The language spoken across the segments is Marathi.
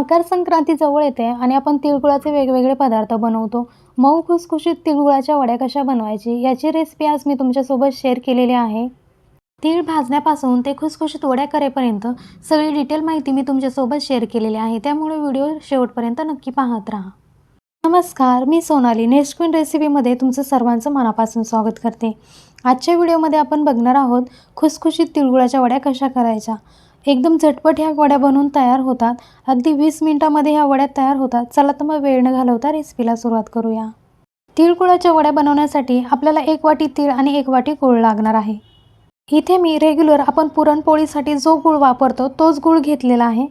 मकर संक्रांती जवळ येते आणि आपण तिळगुळाचे वेगवेगळे पदार्थ बनवतो. मऊ खुसखुशीत तिळगुळाच्या वड्या कशा बनवायची याची रेसिपी आज मी तुमच्यासोबत शेअर केलेली आहे. तीळ भाजण्यापासून ते खुसखुशीत वड्या करेपर्यंत सगळी डिटेल माहिती मी तुमच्यासोबत शेअर केलेली आहे. त्यामुळे व्हिडिओ शेवटपर्यंत नक्की पाहत राहा. नमस्कार मी सोनाली. नेक्स्ट क्वीन रेसिपीमध्ये तुमचं सर्वांचं मनापासून स्वागत करते. आजच्या व्हिडिओमध्ये आपण बघणार आहोत खुसखुशीत तिळगुळाच्या वड्या कशा करायच्या? एकदम झटपट ह्या वड्या बनवून तयार होतात. अगदी वीस मिनटामध्ये ह्या वड्या तयार होतात. चला तर मग वेळ न घालवता रेसिपीला सुरुवात करूया. तिळगुळाच्या वड्या बनवण्यासाठी आपल्याला एक वाटी तीळ आणि एक वाटी गूळ लागणार आहे. इथे मी रेग्युलर आपण पुरणपोळीसाठी जो गूळ वापरतो तोच गूळ घेतलेला आहे.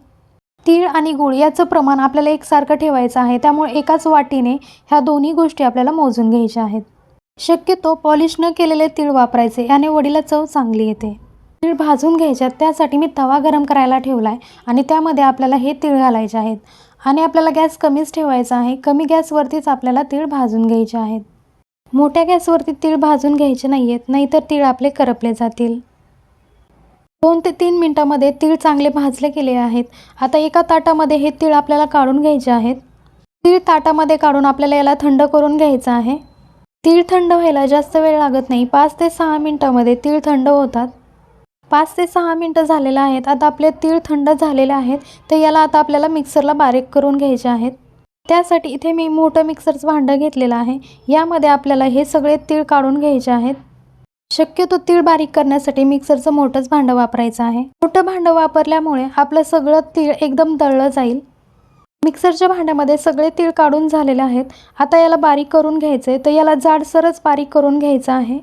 तीळ आणि गूळ याचं प्रमाण आपल्याला एकसारखं ठेवायचं आहे. त्यामुळे एकाच वाटीने ह्या दोन्ही गोष्टी आपल्याला मोजून घ्यायच्या आहेत. शक्यतो पॉलिश न केलेले तीळ वापरायचे. याने वडीला चव चांगली येते. तीळ भाजून घ्यायच्यात त्यासाठी मी तवा गरम करायला ठेवला आहे आणि त्यामध्ये आपल्याला हे तीळ घालायचे आहेत. आणि आपल्याला गॅस कमीच ठेवायचा आहे. कमी गॅसवरतीच आपल्याला तीळ भाजून घ्यायचे आहेत. मोठ्या गॅसवरती तीळ भाजून घ्यायचे नाही आहेत नाहीतर तीळ आपले करपले जातील. दोन ते तीन मिनटामध्ये तीळ चांगले भाजले गेले आहेत. आता एका ताटामध्ये हे तीळ आपल्याला काढून घ्यायचे आहेत. तीळ ताटामध्ये काढून आपल्याला याला थंड करून घ्यायचं आहे. तीळ थंड व्हायला जास्त वेळ लागत नाही. पाच ते सहा मिनटामध्ये तीळ थंड होतात. पाच ते सहा मिनटं झालेलं आहेत. आता आपले तीळ थंड झालेले आहेत. तर याला आता आपल्याला मिक्सरला बारीक करून घ्यायचे आहेत. त्यासाठी इथे मी मोठं मिक्सरचं भांडं घेतलेलं आहे. यामध्ये आपल्याला हे सगळे तीळ काढून घ्यायचे आहेत. शक्यतो तीळ बारीक करण्यासाठी मिक्सरचं मोठंच भांडं वापरायचं आहे. मोठं भांडं वापरल्यामुळे आपलं सगळं तीळ एकदम दळलं जाईल. मिक्सरच्या भांड्यामध्ये सगळे तीळ काढून झालेले आहेत. आता याला बारीक करून घ्यायचं आहे तर याला जाडसरच बारीक करून घ्यायचं आहे.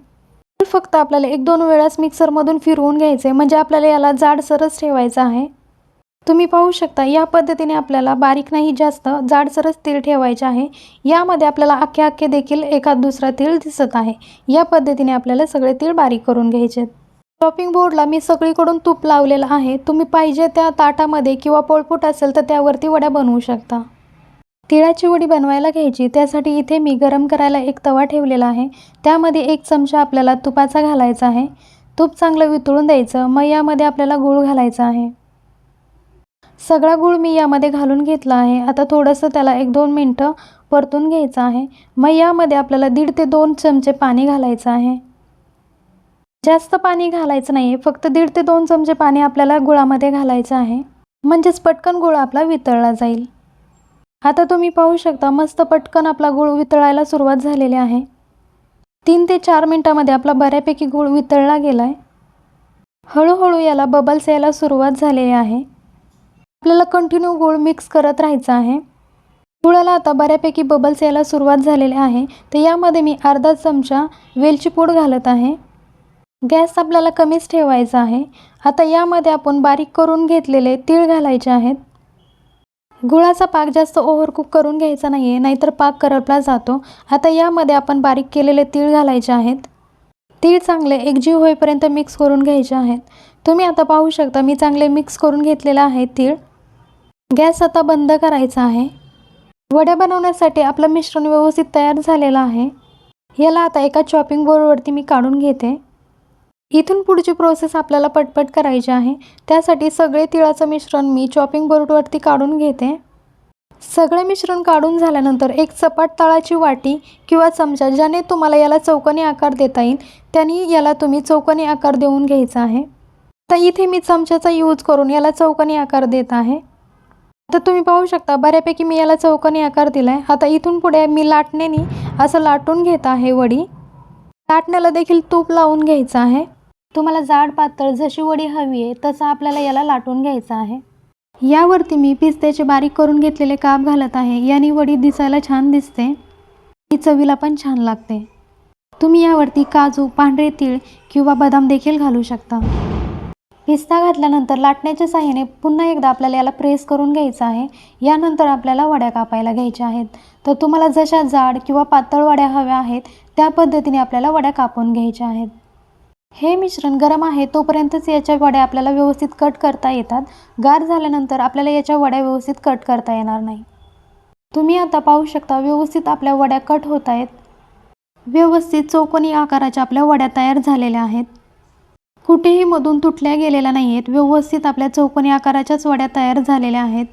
फक्त आपल्याला एक दोन वेळाच मिक्सरमधून फिरवून घ्यायचं आहे म्हणजे आपल्याला याला जाडसरच ठेवायचं आहे. तुम्ही पाहू शकता या पद्धतीने आपल्याला बारीक नाही जास्त जाडसरच तीळ ठेवायचे आहे. यामध्ये आपल्याला अख्खे अख्खे देखील एखाद दुसरा तीळ दिसत आहे. या पद्धतीने आपल्याला सगळे तीळ बारीक करून घ्यायचे चॉपिंग बोर्डला मी सगळीकडून तूप लावलेलं आहे. तुम्ही पाहिजे त्या ताटामध्ये किंवा पोळपोट असेल तर त्यावरती वड्या बनवू शकता. तिळाची वडी बनवायला घ्यायची. त्यासाठी इथे मी गरम करायला एक तवा ठेवलेला आहे. त्यामध्ये एक चमचा आपल्याला तुपाचा घालायचा आहे. तूप चांगलं वितळून द्यायचं. मग यामध्ये आपल्याला गूळ घालायचा आहे. सगळा गूळ मी यामध्ये घालून घेतला आहे. आता थोडंसं त्याला एक दोन मिनटं परतून घ्यायचं आहे. मग यामध्ये आपल्याला दीड ते दोन चमचे पाणी घालायचं आहे. जास्त पाणी घालायचं नाही आहे फक्त दीड ते दोन चमचे पाणी आपल्याला गुळामध्ये घालायचं आहे. म्हणजेच पटकन गुळ आपला वितळला जाईल. आता तुम्ही पाहू शकता मस्त पटकन आपला गूळ वितळायला सुरुवात झालेली आहे. तीन ते चार मिनटामध्ये आपला बऱ्यापैकी गूळ वितळला गेला आहे हळूहळू याला बबल्स यायला सुरुवात झालेली आहे. आपल्याला कंटिन्यू गूळ मिक्स करत राहायचं आहे. गुळाला आता बऱ्यापैकी बबल्स यायला सुरुवात झालेली आहे. तर यामध्ये मी अर्धा चमचा वेलची पूड घालत आहे. गॅस आपल्याला कमीच ठेवायचा आहे. आता यामध्ये आपण बारीक करून घेतलेले तीळ घालायचे आहेत. गुळाचा पाक जास्त ओव्हरकुक करून घ्यायचा नाही आहे नाहीतर पाक करपला जातो. आता यामध्ये आपण बारीक केलेले तीळ घालायचे आहेत. तीळ चांगले एकजीव होईपर्यंत मिक्स करून घ्यायचे आहेत. तुम्ही आता पाहू शकता मी चांगले मिक्स करून घेतलेलं आहे तीळ. गॅस आता बंद करायचा आहे. वड्या बनवण्यासाठी आपलं मिश्रण व्यवस्थित तयार झालेलं आहे. याला आता एका चॉपिंग बोर्डवरती मी काढून घेते. इथून पुढची प्रोसेस आपल्याला पटपट करायची आहे. त्यासाठी सगळे तिळाचं मिश्रण मी चॉपिंग बोर्डवरती काढून घेते. सगळे मिश्रण काढून झाल्यानंतर एक सपाट तळाची वाटी किंवा चमचा ज्याने तुम्हाला याला चौकनी आकार देता येईल त्यांनी याला तुम्ही चौकनी आकार देऊन घ्यायचा आहे. तर इथे मी चमच्याचा यूज करून याला चौकनी आकार देत आहे. आता तुम्ही पाहू शकता बऱ्यापैकी मी याला चौकोनी आकार दिला आहे आता इथून पुढे मी लाटणेनी असं लाटून घेत आहे वडी. लाटण्याला देखील तूप लावून घ्यायचं आहे. तुम्हाला जाड पातळ जशी वडी हवी आहे तसं आपल्याला याला लाटून घ्यायचं आहे. यावरती मी पिस्त्याचे बारीक करून घेतलेले काप घालत आहे. याने वडी दिसायला छान दिसते. ती चवीला पण छान लागते. तुम्ही यावरती काजू पांढरे तीळ किंवा बदाम देखील घालू शकता. पिस्ता घातल्यानंतर लाटण्याच्या साह्याने पुन्हा एकदा आपल्याला याला प्रेस करून घ्यायचं आहे. यानंतर आपल्याला वड्या कापायला घ्यायच्या आहेत. तर तुम्हाला जशा जाड किंवा पातळ वड्या हव्या आहेत त्या पद्धतीने आपल्याला वड्या कापून घ्यायच्या आहेत. हे मिश्रण गरम आहे तोपर्यंतच याच्या वड्या आपल्याला व्यवस्थित कट करता येतात. गार झाल्यानंतर आपल्याला याच्या वड्या व्यवस्थित कट करता येणार नाही. तुम्ही आता पाहू शकता व्यवस्थित आपल्या वड्या कट होत आहेत. व्यवस्थित चौकोनी आकाराच्या आपल्या वड्या तयार झालेल्या आहेत. कुठेही मधून तुटल्या गेलेल्या नाही आहेत व्यवस्थित आपल्या चौकोनी आकाराच्याच वड्या तयार झालेल्या आहेत.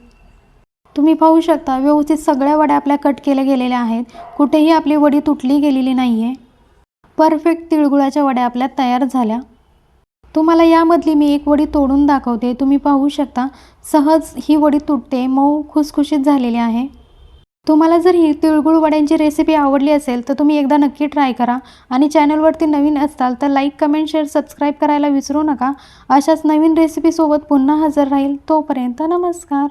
तुम्ही पाहू शकता व्यवस्थित सगळ्या वड्या आपल्या कट केल्या गेलेल्या आहेत. कुठेही आपली वडी तुटली गेलेली नाही आहे परफेक्ट तिळगुळाच्या वड्या आपल्या तयार झाल्या. तुम्हाला यामधली मी एक वडी तोडून दाखवते. तुम्ही पाहू शकता सहज ही वडी तुटते मऊ खुसखुशीत झालेली आहे. तुम्हाला जर ही तिळगुळ वड्यांची रेसिपी आवडली असेल तर तुम्ही एकदा नक्की ट्राय करा. आणि चॅनलवरती नवीन असताल तर लाईक कमेंट शेअर सबस्क्राईब करायला विसरू नका. अशाच नवीन रेसिपीसोबत पुन्हा हजर राहील. तोपर्यंत नमस्कार.